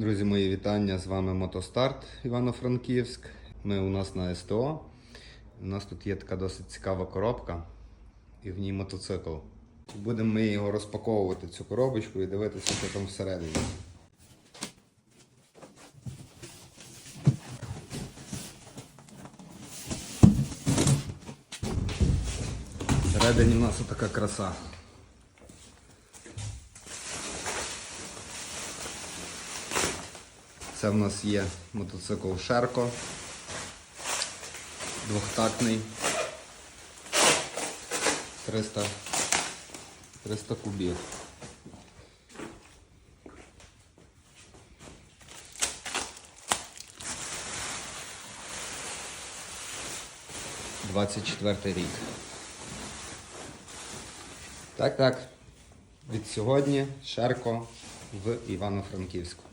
Друзі, мої вітання. З вами Мотостарт Івано-Франківськ. Ми у нас на СТО. У нас тут є така досить цікава коробка і в ній мотоцикл. Будемо ми його розпаковувати, цю коробочку, і дивитися, що там всередині. Всередині у нас така краса. Це в нас є мотоцикл Шерко. Двохтактний. 300, 300 кубів. Двадцять четвертий рік. Так, так. Від сьогодні Шерко в Івано-Франківську.